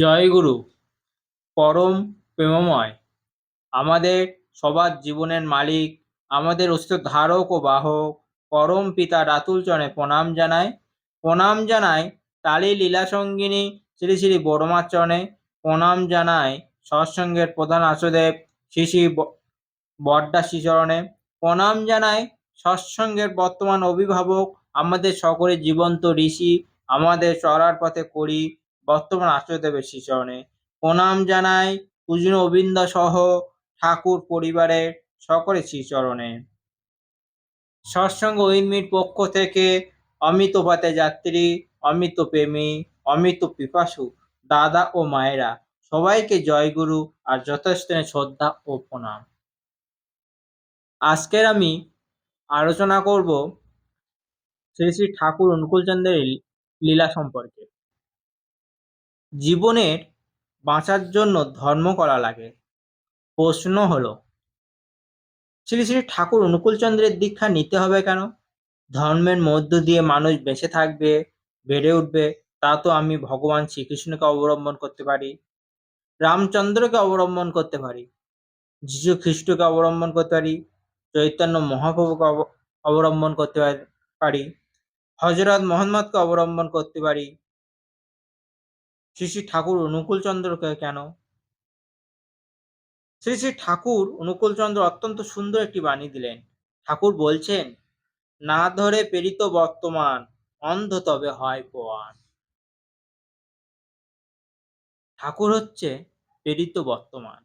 জয়গুরু পরম প্রেমময়। আমাদের সবার জীবনের মালিক, আমাদের অস্তিত্ব ধারক ও বাহক, পরম পিতা রাতুল চরণে প্রণাম জানাই। প্রণাম জানাই তালি লীলা সঙ্গিনী শ্রী শ্রী বড়মার চরণে। প্রণাম জানাই সৎসঙ্গের প্রধান আশুদেব শ্রী শ্রী বড্ডা শ্রীচরণে প্রণাম জানাই সৎসঙ্গের বর্তমান অভিভাবক, আমাদের সকলে জীবন্ত ঋষি, আমাদের চলার পথে করি বর্তমান আচার্যদেবের শ্রীচরণে প্রণাম জানাই পূজনীয় অবিন্দ সহ ঠাকুর পরিবারের সকলে শ্রীচরণে। সৎসঙ্গ ঐর্মির পক্ষ থেকে অমিত পাতে যাত্রী, অমিত প্রেমী, অমিত পিপাসু, দাদা ও মায়েরা, সবাইকে জয়গুরু আর যথেষ্ট শ্রদ্ধা ও প্রণাম। আজকের আমি আলোচনা করব শ্রী শ্রী ঠাকুর অনুকূলচন্দ্রের লীলা সম্পর্কে। জীবনের বাঁচার জন্য ধর্ম করা লাগে। প্রশ্ন হলো, শ্রী শ্রী ঠাকুর অনুকূলচন্দ্রের দীক্ষা নিতে হবে কেন? ধর্মের মধ্য দিয়ে মানুষ বেঁচে থাকবে, বেড়ে উঠবে, তা তো আমি ভগবান শ্রীকৃষ্ণকে অবলম্বন করতে পারি, রামচন্দ্রকে অবলম্বন করতে পারি যীশু খ্রিস্টকে অবলম্বন করতে পারি, চৈতন্য মহাপ্রভুকে অব- অবলম্বন করতে পারি হজরত মোহাম্মদকে অবলম্বন করতে পারি শ্রী শ্রী ঠাকুর অনুকূলচন্দ্রকে কেন? শ্রী শ্রী ঠাকুর অনুকূলচন্দ্র অত্যন্ত সুন্দর একটি বাণী দিলেন। ঠাকুর বলছেন, না ধরে প্রেরিত বর্তমান, অন্ধ তবে হয় প্রয়াণ ঠাকুর হচ্ছে প্রেরিত বর্তমান।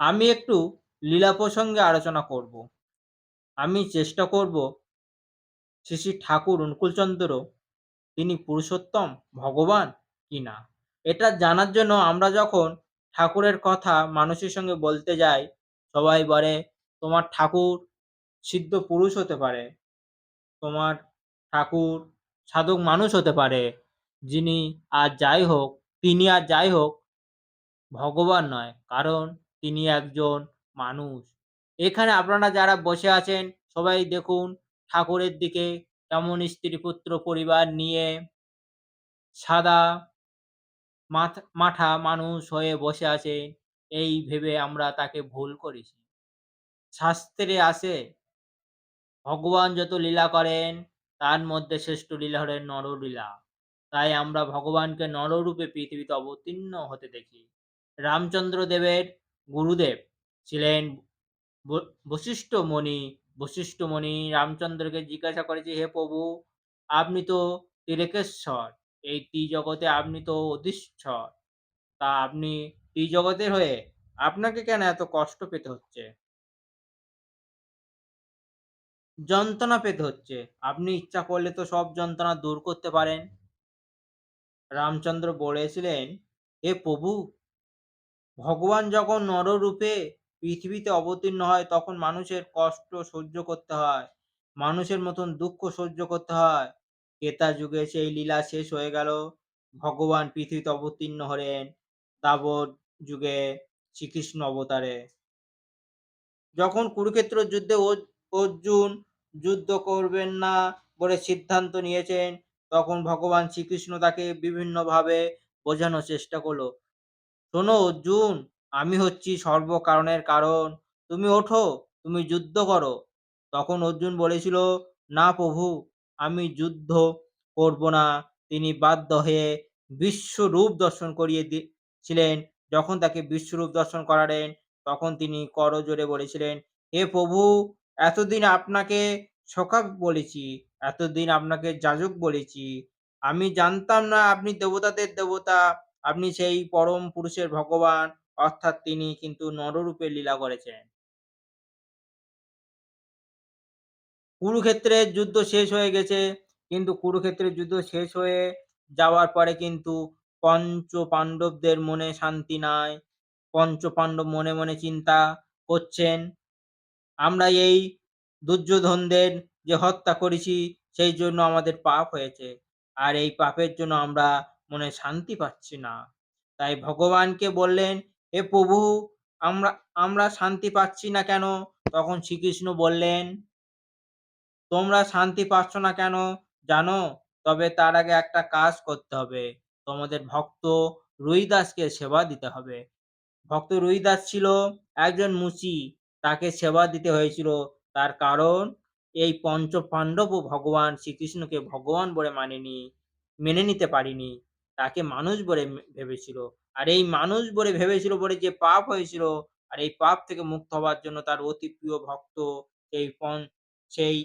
আমি একটু লীলা প্রসঙ্গে আলোচনা করব। আমি চেষ্টা করব শ্রী শ্রী ঠাকুর অনুকূলচন্দ্র তিনি পুরুষোত্তম, ভগবান কি না এটা জানার জন্য আমরা যখন ঠাকুরের কথা মানুষের সঙ্গে বলতে যাই, সবাই বলে, তোমার ঠাকুর সিদ্ধ পুরুষ হতে পারে। তোমার ঠাকুর সাধক মানুষ হতে পারে। যিনি আর যাই হোক, তিনি আর যাই হোক, ভগবান নয়, কারণ তিনি একজন মানুষ। এখানে আপনারা যারা বসে আছেন, সবাই দেখুন ঠাকুরের দিকে কেমন স্ত্রী পুত্র পরিবার নিয়ে সাদা মাথা, মাঠা মানুষ হয়ে বসে আছে, এই ভেবে আমরা তাকে ভুল করেছি। শাস্ত্রে আছে, ভগবান যত লীলা করেন, তার মধ্যে শ্রেষ্ঠ লীলা হলেন নরলীলা। তাই আমরা ভগবানকে নররূপে পৃথিবীতে অবতীর্ণ হতে দেখি। রামচন্দ্র দেবের গুরুদেব ছিলেন বশিষ্ঠ মণি বশিষ্ঠ মণি রামচন্দ্রকে জিজ্ঞাসা করেছে, হে প্রভু, আপনি তো তিলেকেশ্বর এই ত্রিজগতে আপনি তো অধীশ্বর তা আপনি ত্রিজগতের হয়ে আপনাকে কেন এত কষ্ট পেতে হচ্ছে? যন্ত্রণা পেতে হচ্ছে। আপনি ইচ্ছা করলে তো সব যন্ত্রণা দূর করতে পারেন। রামচন্দ্র বলেছিলেন, হে প্রভু, ভগবান যখন নররূপে পৃথিবীতে অবতীর্ণ হয়, তখন মানুষের কষ্ট সহ্য করতে হয়। মানুষের মতন দুঃখ সহ্য করতে হয়। কেতা যুগে সেই লীলা শেষ হয়ে গেল। ভগবান পৃথিবীতে অবতীর্ণ হলেন তাবৎ যুগে শ্রীকৃষ্ণ অবতারে। যখন কুরুক্ষেত্র যুদ্ধে অর্জুন যুদ্ধ করবেন না বলে সিদ্ধান্ত নিয়েছেন, তখন ভগবান শ্রীকৃষ্ণ তাকে বিভিন্নভাবে বোঝানোর চেষ্টা করল। শোনো অর্জুন, আমি হচ্ছি সর্বকারণের কারণ। তুমি ওঠো, তুমি যুদ্ধ করো। তখন অর্জুন বলেছিল, না প্রভু আমি যুদ্ধ করব না। তিনি বাধ্য হয়ে বিশ্বরূপ দর্শন করিয়ে দিয়েছিলেন যখন তাকে বিশ্বরূপ দর্শন করালেন, তখন তিনি করজোরে বলেছিলেন, হে প্রভু, এতদিন আপনাকে সখা বলেছি, এতদিন আপনাকে যাজক বলেছি। আমি জানতাম না আপনি দেবতাদের দেবতা, আপনি সেই পরম পুরুষের ভগবান। অর্থাৎ তিনি কিন্তু নররূপে লীলা করেছেন। কুরুক্ষেত্রের যুদ্ধ শেষ হয়ে গেছে। কিন্তু কুরুক্ষেত্রের যুদ্ধ শেষ হয়ে যাওয়ার পরে কিন্তু পঞ্চ পাণ্ডবদের মনে শান্তি নাই। পঞ্চ পাণ্ডব মনে মনে চিন্তা করছেন, আমরা এই দুর্যোধনদের যে হত্যা করেছি, সেই জন্য আমাদের পাপ হয়েছে। আর এই পাপের জন্য আমরা মনে শান্তি পাচ্ছি না। তাই ভগবানকে বললেন, হে প্রভু, আমরা আমরা শান্তি পাচ্ছি না কেন? তখন শ্রীকৃষ্ণ বললেন তোমরা শান্তি পাচ্ছ না কেন জানো? তবে তার আগে একটা কাজ করতে হবে। তোমাদের ভক্ত রুইদাসকে সেবা দিতে হবে। ভক্ত রুইদাস ছিল একজন মুচি। তাকে সেবা দিতে হয়েছিল। তার কারণ এই পঞ্চ পাণ্ডবও ভগবান শ্রীকৃষ্ণকে ভগবান বলে মানেনি, মেনে নিতে পারিনি। তাকে মানুষ বলে ভেবেছিল। আর এই মানুষ বলে ভেবেছিল বলে যে পাপ হয়েছিল, আর এই পাপ থেকে মুক্ত হওয়ার জন্য তার অতি প্রিয় ভক্ত পন, সেই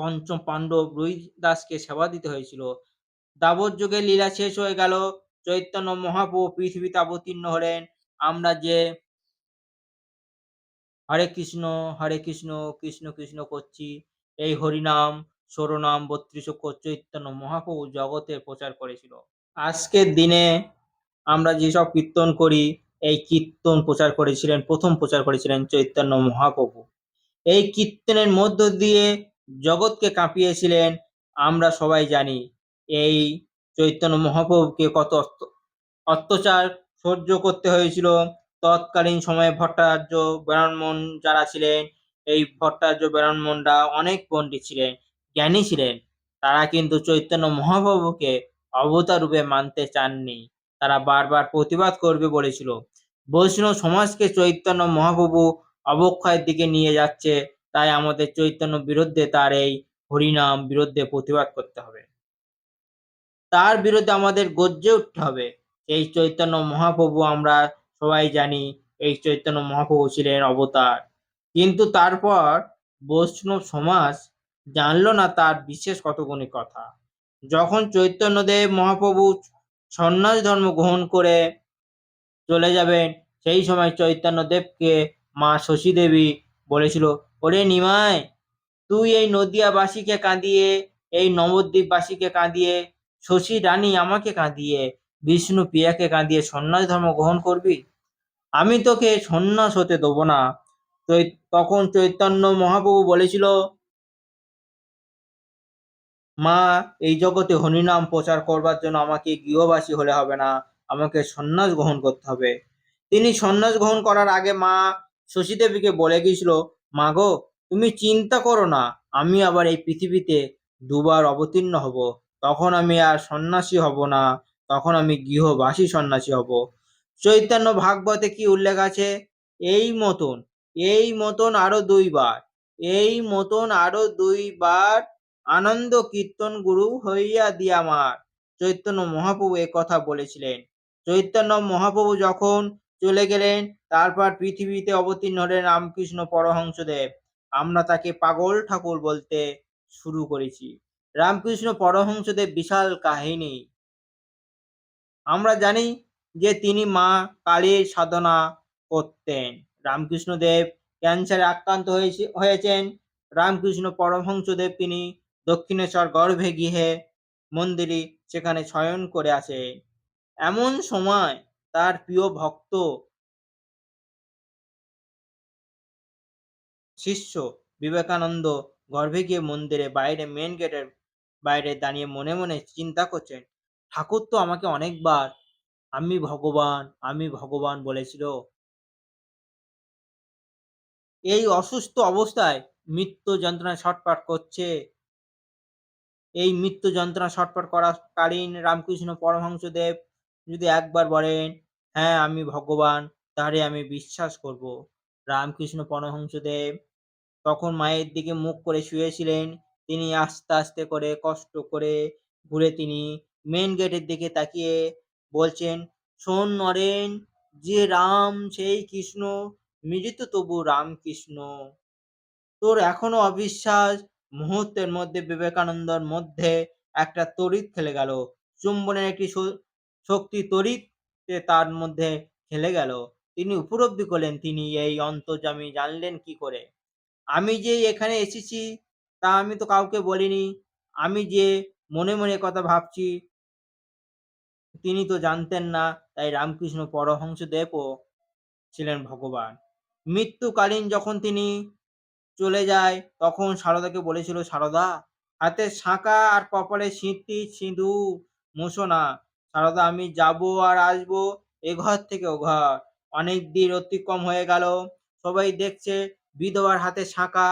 পঞ্চম পাণ্ডব রুইদাসকে সেবা দিতে হয়েছিল। দাবর যুগে লীলা শেষ হয়ে গেল। চৈতন্য মহাপ্রভু পৃথিবীতে অবতীর্ণ হলেন। আমরা যে হরে কৃষ্ণ হরে কৃষ্ণ কৃষ্ণ কৃষ্ণ করছি, এই হরিনাম সরনাম বত্রিশ চৈতন্য মহাপ্রভু জগতে প্রচার করেছিল। আজকের দিনে আমরা যেসব কীর্তন করি, এই কীর্তন প্রচার করেছিলেন, প্রথম প্রচার করেছিলেন চৈতন্য মহাপ্রভু। এই কীর্তনের মধ্য দিয়ে জগৎকে কাঁপিয়েছিলেন, আমরা সবাই জানি। এই চৈতন্য মহাপ্রভুকে কত অত্য- অত্যাচার সহ্য করতে হয়েছিল। তৎকালীন সময়ে ভট্টাচার্য ব্রাহ্মণ যারা ছিলেন, এই ভট্টাচার্য ব্রাহ্মণরা অনেক পণ্ডিত ছিলেন, জ্ঞানী ছিলেন। তারা কিন্তু চৈতন্য মহাপ্রভুকে অবতার রূপে মানতে চাননি। তারা বারবার প্রতিবাদ করবে বলেছিল। বৈষ্ণব সমাজকে চৈতন্য মহাপ্রভু অবক্ষয়ের দিকে নিয়ে যাচ্ছে। তাই আমাদের চৈতন্য বিরুদ্ধে তার এই হরিনাম বিরুদ্ধে প্রতিবাদ করতে হবে। তার বিরুদ্ধে আমাদের গর্জে উঠতে হবে। এই চৈতন্য মহাপ্রভু আমরা সবাই জানি এই চৈতন্য মহাপ্রভু ছিলেন অবতার। কিন্তু তারপর বৈষ্ণব সমাজ জানলো না তার বিশেষ কতগুলি কথা। যখন চৈতন্যদেব মহাপ্রভু সন্ন্যাস ধর্ম গ্রহণ করে চলে যাবেন, সেই সময় চৈতন্যদেবকে মা শশী দেবী বলেছিল ওরে নিমাই, তুই এই নদিয়াবাসীকে কাঁদিয়ে, এই নবদ্বীপবাসীকে কাঁদিয়ে, শশী রানী আমাকে কাঁদিয়ে, বিষ্ণু প্রিয়াকে কাঁদিয়ে সন্ন্যাস ধর্ম গ্রহণ করবি? আমি তোকে সন্ন্যাস হতে দেবো না। তখন চৈতন্য মহাপ্রভু বলেছিল, মা, এই জগতে হরিনাম প্রচার করবার জন্য আমাকে গৃহবাসী হলে হবে না, আমাকে সন্ন্যাস গ্রহণ করতে হবে। তিনি সন্ন্যাস গ্রহণ করার আগে মা শশীদেবীকে বলে গিয়েছিল মা গো, তুমি চিন্তা করো না, আমি আবার এই পৃথিবীতে দুবার অবতীর্ণ হব। তখন আমি আর সন্ন্যাসী হব না, তখন আমি গৃহবাসী সন্ন্যাসী হব। চৈতন্য ভাগবতে কি উল্লেখ আছে? এই মতন এই মতন আরও দুইবার, এই মতন আরও দুইবার আনন্দ কীর্তন গুরু হইয়া দিয়া আমার চৈতন্য মহাপ্রভু এ কথা বলেছিলেন। চৈতন্য মহাপ্রভু যখন চলে গেলেন। তারপর পৃথিবীতে অবতীর্ণ হলেন রামকৃষ্ণ পরহংসদেব আমরা তাকে পাগল ঠাকুর বলতে শুরু করেছি। রামকৃষ্ণ পরহংসদেব বিশাল কাহিনী। আমরা জানি যে তিনি মা কালীর সাধনা করতেন। রামকৃষ্ণদেব ক্যান্সারে আক্রান্ত হয়েছে, হয়েছেন। রামকৃষ্ণ পরমহংসদেব তিনি দক্ষিণেশ্বর গর্ভে গৃহে মন্দিরে সেখানে শয়ন করে আছেন। এমন সময় তার প্রিয় ভক্ত শিষ্য বিবেকানন্দ গর্ভে গিয়ে মন্দিরে বাইরে মেন গেটের বাইরে দাঁড়িয়ে মনে মনে চিন্তা করছেন, ঠাকুর তো আমাকে অনেকবার, আমি ভগবান আমি ভগবান বলেছিল। এই অসুস্থ অবস্থায় মৃত্যু যন্ত্রণায় ছটফট করছে। এই মৃত্যু যন্ত্রণা ছটফট করাকালীন রামকৃষ্ণ পরমহংসদেব যদি একবার বলেন হ্যাঁ আমি ভগবান, তাহলে আমি বিশ্বাস করব। রামকৃষ্ণ পরমহংসদেব তখন মায়ের দিকে মুখ করে শুয়েছিলেন। তিনি আস্তে আস্তে করে কষ্ট করে ঘুরে তিনি মেন গেটের দিকে তাকিয়ে বলছেন, শোন নরেন, যে রাম, সেই কৃষ্ণ মৃত তবু রামকৃষ্ণ। তোর এখনও অবিশ্বাস, মুহূর্তের মধ্যে বিবেকানন্দর মধ্যে একটা তড়িৎ খেলে গেল। চুম্বনের একটি শক্তি তড়িৎ তার মধ্যে খেলে গেল। তিনি উপলব্ধি করলেন, তিনি এই অন্তর্যামী জানলেন কি করে? আমি যে এখানে এসেছি, তা আমি তো কাউকে বলিনি। আমি যে মনে মনে কথা ভাবছি, তিনি তো জানতেন না। তাই রামকৃষ্ণ পরহংসদেবও ছিলেন ভগবান। মৃত্যুকালীন যখন তিনি চলে যায়, তখন সারদাকে বলেছিল, সারদা, হাতে শাঁখা আর কপালে সিঁথি সিঁদুর মুছো না। সারদা, আমি যাব আর আসব এ ঘর থেকে ও ঘর। অনেক দিন অতিক্রম হয়ে গেল। সবাই দেখছে বিধবার হাতে শাঁখা,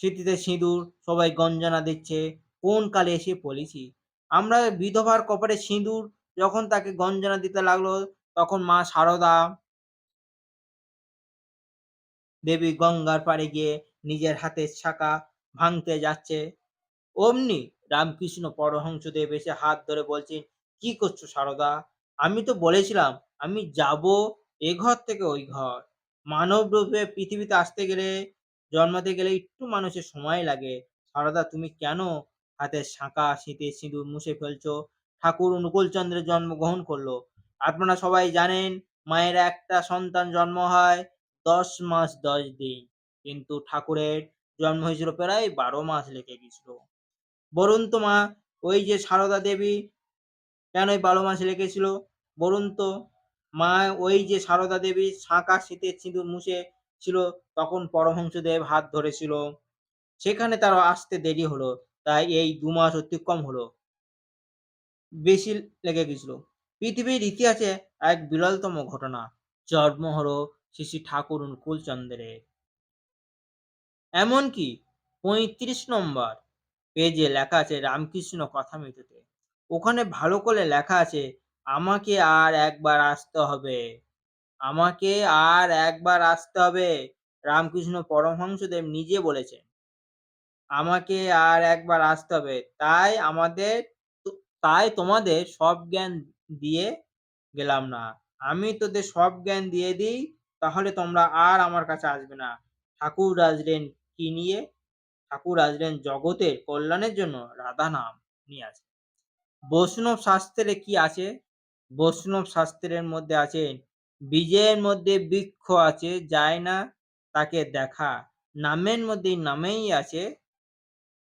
স্মৃতিতে সিঁদুর, সবাই গঞ্জনা দিচ্ছে, কোন কালে এসে পড়েছি? আমরা বিধবার কপারে সিঁদুর, যখন তাকে গঞ্জনা দিতে লাগল, তখন মা সারদা দেবী গঙ্গার পাড়ে গিয়ে নিজের হাতের শাখা ভাঙতে যাচ্ছে। অমনি রামকৃষ্ণ পরহংসদেব এসে হাত ধরে বলছেন, কি করছ সারদা? আমি তো বলেছিলাম, আমি যাব এ ঘর থেকে ওই ঘর। মানব রূপে পৃথিবীতে আসতে গেলে, জন্মাতে গেলে একটু মানুষের সময় লাগে। সারদা, তুমি কেন হাতের শাঁখা শীতে সিঁদুর মুছে ফেলছো? ঠাকুর অনুকূলচন্দ্রের জন্মগ্রহণ করল। আপনারা সবাই জানেন, মায়ের একটা সন্তান জন্ম হয় দশ মাস দশ দিন। কিন্তু ঠাকুরের জন্ম হয়েছিল প্রায় বারো মাস লেগে গেছিল। বলুন তো মা, ওই যে সারদা দেবী কেন ওই বারো মাস লেগেছিল বলুন তো মা, ওই যে সারদা দেবী শাঁখা শীতের সিঁদুর মুছে ছিল, তখন পরমহংসদেব হাত ধরেছিল। সেখানে তার আসতে দেরি হলো, তাই এই দু মাস অতিক্রম হলো। বেশি লেগে গেছিল। পৃথিবীর ইতিহাসে এক বিরলতম ঘটনা, জন্ম হলো শ্রী শ্রী ঠাকুর অনুকূলচন্দ্রের। এমনকি পঁয়ত্রিশ নম্বর পেজে লেখা আছে রামকৃষ্ণ কথা কথামৃততে ওখানে ভালো করে লেখা আছে, আমাকে আর একবার আসতে হবে। আমাকে আর একবার আসতে হবে। রামকৃষ্ণ পরমহংসদেব নিজে বলেছেন। আমাকে আর একবার আসতে হবে। তাই আমাদের তাই তোমাদের সব জ্ঞান দিয়ে গেলাম না। আমি তোদের সব জ্ঞান দিয়ে দিই, তাহলে তোমরা আর আমার কাছে আসবে না। ঠাকুর আসলেন কি নিয়ে ঠাকুর আসলেন জগতের কল্যাণের জন্য রাধা নাম নিয়ে আসে বৈষ্ণব শাস্ত্রে কি আছে? বৈষ্ণব শাস্ত্রের মধ্যে আছে বীজের মধ্যে বৃক্ষ আছে, যায় না তাকে দেখা। নামের মধ্যে নামেই আছে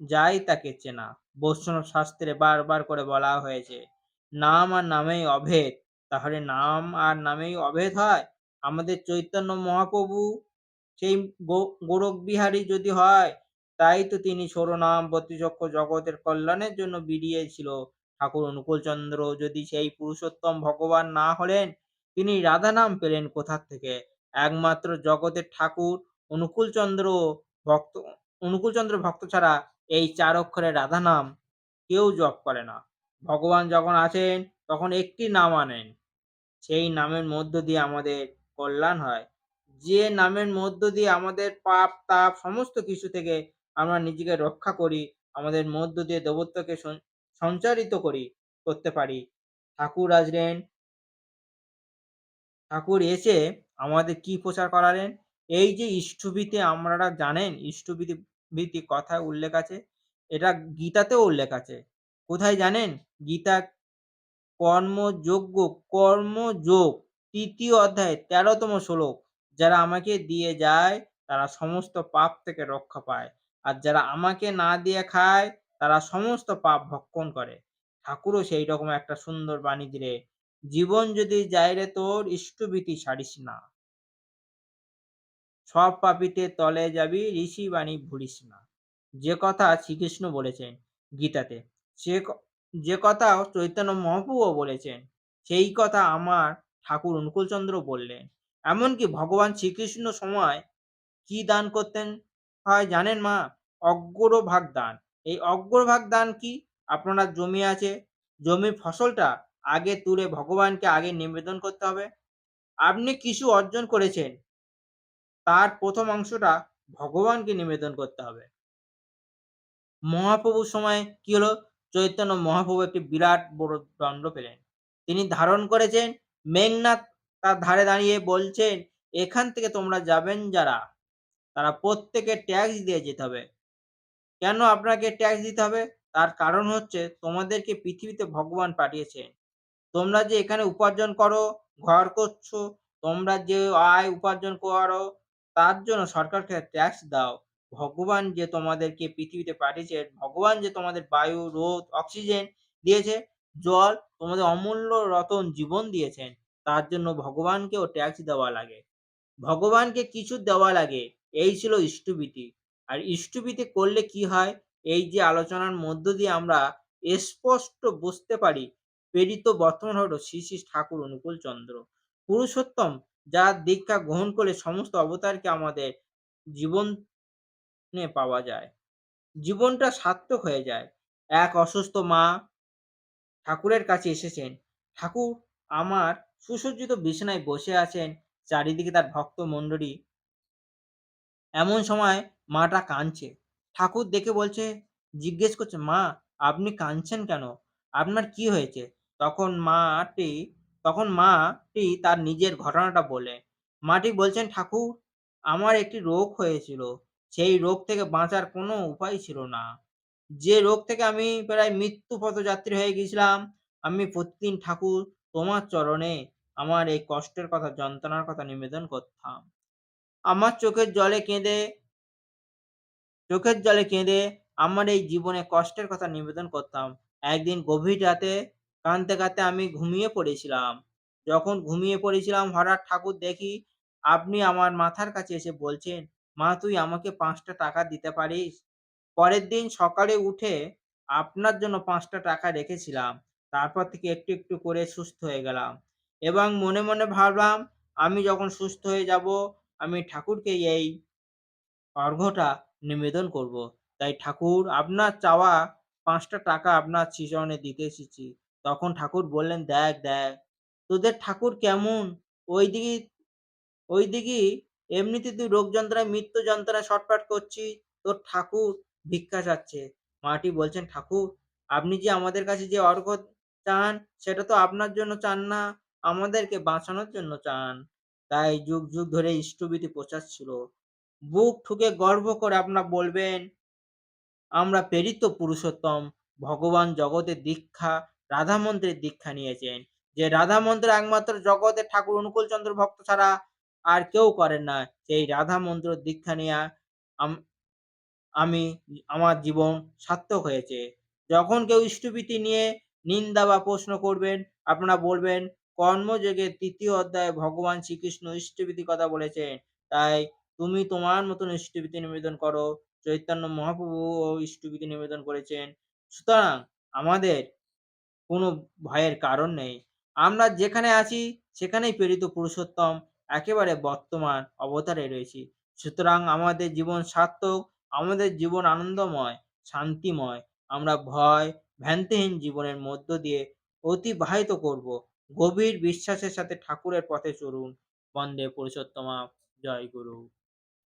যাই তাকে চেনা। বৈষ্ণব শাস্ত্রে বারবার করে বলা হয়েছে, নাম আর নামেই অভেদ। তাহলে নাম আর নামেই অভেদ হয়? আমাদের চৈতন্য মহাপ্রভু সেই গো- গোরখ বিহারী যদি হয় তাই তো তিনি সরনাম বতিচক্ষ জগতের কল্যাণের জন্য বেরিয়েছিল ঠাকুর অনুকূলচন্দ্র যদি সেই পুরুষোত্তম ভগবান না হলেন, তিনি রাধা নাম পেলেন কোথা থেকে? একমাত্র জগতের ঠাকুর অনুকূলচন্দ্র ভক্ত অনুকূলচন্দ্র ভক্ত ছাড়া এই চার অক্ষরের রাধা নাম কেউ জপ করে না। ভগবান যখন আছেন তখন একটি নাম আনেন। সেই নামের মধ্য দিয়ে আমাদের কল্যাণ হয়। যে নামের মধ্য দিয়ে আমাদের পাপ, তাপ সমস্ত কিছু থেকে আমরা নিজেকে রক্ষা করি, আমাদের মধ্য দিয়ে দেবত্বকে সঞ্চারিত করি, করতে পারি। ঠাকুর আসলেন। ঠাকুর এসে আমাদের কি প্রচার করালেন? এই যে ইষ্টভীতি আমরা জানেন, ইষ্টভীতি ভীতি কথায় উল্লেখ আছে, এটা গীতাতেও উল্লেখ আছে। কোথায় জানেন? গীতা কর্মযোগ্য কর্মযোগ, তৃতীয় অধ্যায়, তেরোতম শ্লোক। যারা আমাকে দিয়ে যায়, তারা সমস্ত পাপ থেকে রক্ষা পায়। আর যারা আমাকে না দিয়ে খায়, তারা সমস্ত পাপ ভক্ষণ করে। ঠাকুরও সেই রকম একটা সুন্দর বাণী দিলে জীবন যদি যায় রে তোর, ইষ্টভীতি ছাড়িস না। সব পাপিতে তলে যাবি, ঋষি বাণী ভুলিস না। যে কথা শ্রীকৃষ্ণ বলেছেন গীতাতে। সে যে কথা চৈতন্য মহাপ্রভুও বলেছেন, সেই কথা আমার ঠাকুর অনুকূলচন্দ্র বললেন। এমনকি ভগবান শ্রীকৃষ্ণ সময় কি দান করতেন? হয় জানেন মা? অগ্রভাগ দান এই অগ্রভাগ দান কি? আপনার জমি আছে জমির ফসলটা আগে তুলে ভগবানকে আগে নিবেদন করতে হবে। আপনি কিছু অর্জন করেছেন, তার প্রথম অংশটা ভগবানকে নিবেদন করতে হবে। মহাপ্রভুর সময় কি হলো? চৈতন্য মহাপ্রভু একটি বিরাট বড় দণ্ড পেলেন। তিনি ধারণ করেছেন মেঘনাথ তার ধারে দাঁড়িয়ে বলছেন, এখান থেকে তোমরা যাবেন যারা তারা প্রত্যেকে ট্যাক্স দিয়ে যেতে হবে। কেন আপনাকে ট্যাক্স দিতে হবে? তার কারণ হচ্ছে তোমাদেরকে পৃথিবীতে ভগবান পাঠিয়েছেন তোমরা যে এখানে উপার্জন করো, ঘর করছ, তোমরা যে আয় উপার্জন করো, তার জন্য সরকারকে ট্যাক্স দাও। ভগবান যে তোমাদেরকে পৃথিবীতে পাঠিয়েছে, ভগবান যে তোমাদের বায়ু, রোদ অক্সিজেন দিয়েছে, জল তোমাদের অমূল্য রতন জীবন দিয়েছেন, তার জন্য ভগবানকেও ট্যাক্স দেওয়া লাগে। ভগবানকে কিছু দেওয়া লাগে। এই ছিল ইষ্টভীতি আর ইষ্টভীতি করলে কি হয় এই যে আলোচনার মধ্য দিয়ে আমরা স্পষ্ট বুঝতে পারি, প্রেরিত বর্তমান হল শ্রী শ্রী ঠাকুর অনুকূল চন্দ্র পুরুষোত্তম যার দীক্ষা গ্রহণ করে সমস্ত অবতারকে আমাদের জীবনে পাওয়া যায় জীবনটা সার্থক হয়ে যায় এক অসুস্থ মা ঠাকুরের কাছে এসেছেন। ঠাকুর আমার সুসজ্জিত বিছানায় বসে আছেন। চারিদিকে তার ভক্তমণ্ডলী। এমন সময় মাটা কাঁদছে। ঠাকুর দেখে বলছে জিজ্ঞেস করছে, "মা আপনি কাঁদছেন কেন? আপনার কি হয়েছে?" তখন মাটি তখন মাটি তার নিজের ঘটনাটা বলে মাটি বলছেন, "ঠাকুর আমার একটি রোগ হয়েছিল। সেই রোগ থেকে বাঁচার কোনো উপায় ছিল না। যে রোগ থেকে আমি প্রায় মৃত্যু পথযাত্রী হয়ে গিয়েছিলাম। আমি প্রতিদিন ঠাকুর তোমার চরণে আমার এই কষ্টের কথা, যন্ত্রণার কথা নিবেদন করতাম। আমার চোখের জলে কেঁদে চোখের জলে কেঁদে আমার এই জীবনে কষ্টের কথা নিবেদন করতাম। একদিন গভীর রাতে কাঁদতে, কাঁদতে আমি ঘুমিয়ে পড়েছিলাম। যখন ঘুমিয়ে পড়েছিলাম হঠাৎ ঠাকুর দেখি আপনি আমার মাথার কাছে এসে বলছেন, "মা তুই আমাকে পাঁচটা টাকা দিতে পারিস?" পরের দিন সকালে উঠে আপনার জন্য পাঁচটা টাকা রেখেছিলাম। তারপর থেকে একটু, একটু করে সুস্থ হয়ে গেলাম এবং মনে, মনে ভাবলাম আমি যখন সুস্থ হয়ে যাব আমি ঠাকুরকে এই অর্ঘ্যটা নিবেদন করব। তাই ঠাকুর আপনার চাওয়া পাঁচটা টাকা আপনার শ্রীচরণে দিতে এসেছি। তখন ঠাকুর বললেন, "দেখ, দেখ তোদের ঠাকুর কেমন? ওইদিকে ওইদিকে এমনিতে তুই রোগ যন্ত্রণায় মৃত্যু যন্ত্রণায় ছটফট করছি তোর ঠাকুর ভিক্ষা চাচ্ছে।" মাটি বলছেন, "ঠাকুর আপনি যে আমাদের কাছে যে অর্ঘ্য চান সেটা তো আপনার জন্য চান না, আমাদেরকে বাঁচানোর জন্য চান। তাই যুগ, যুগ ধরে ইষ্টভীতি প্রচার ছিল। বুক ঠুকে গর্ব করে আপনারা বলবেন, আমরা প্রেরিত পুরুষোত্তম ভগবান জগতের দীক্ষা রাধা মন্ত্রের দীক্ষা নিয়েছেন। যে রাধা মন্ত্র একমাত্র জগতের ঠাকুর অনুকূলচন্দ্র ভক্ত ছাড়া আর কেউ করেন না। সেই রাধা মন্ত্র দীক্ষা নেয়া আম আমি আমার জীবন সার্থক হয়েছে। যখন কেউ ইষ্টভীতি নিয়ে নিন্দা বা প্রশ্ন করবেন, আপনারা বলবেন কর্মযোগের তৃতীয় অধ্যায়ে ভগবান শ্রীকৃষ্ণ ইষ্টভীতির কথা বলেছেন। তাই তুমি তোমার মতন ইষ্টভীতি নিবেদন করো। চৈতন্য মহাপ্রভু ও ইষ্টভীতি নিবেদন করেছেন। সুতরাং আমাদের কোনো ভয়ের কারণ নেই। আমরা যেখানে আছি সেখানেই প্রেরিত পুরুষোত্তম একেবারে বর্তমান অবতারে রয়েছি। সুতরাং আমাদের জীবন সার্থক, আমাদের জীবন আনন্দময়, শান্তিময়। আমরা ভয়, ভ্যান্তিহীন জীবনের মধ্য দিয়ে অতিবাহিত করব। গভীর বিশ্বাসের সাথে ঠাকুরের পথে চলুন। বন্দে পুরুষোত্তমা জয় গুরু।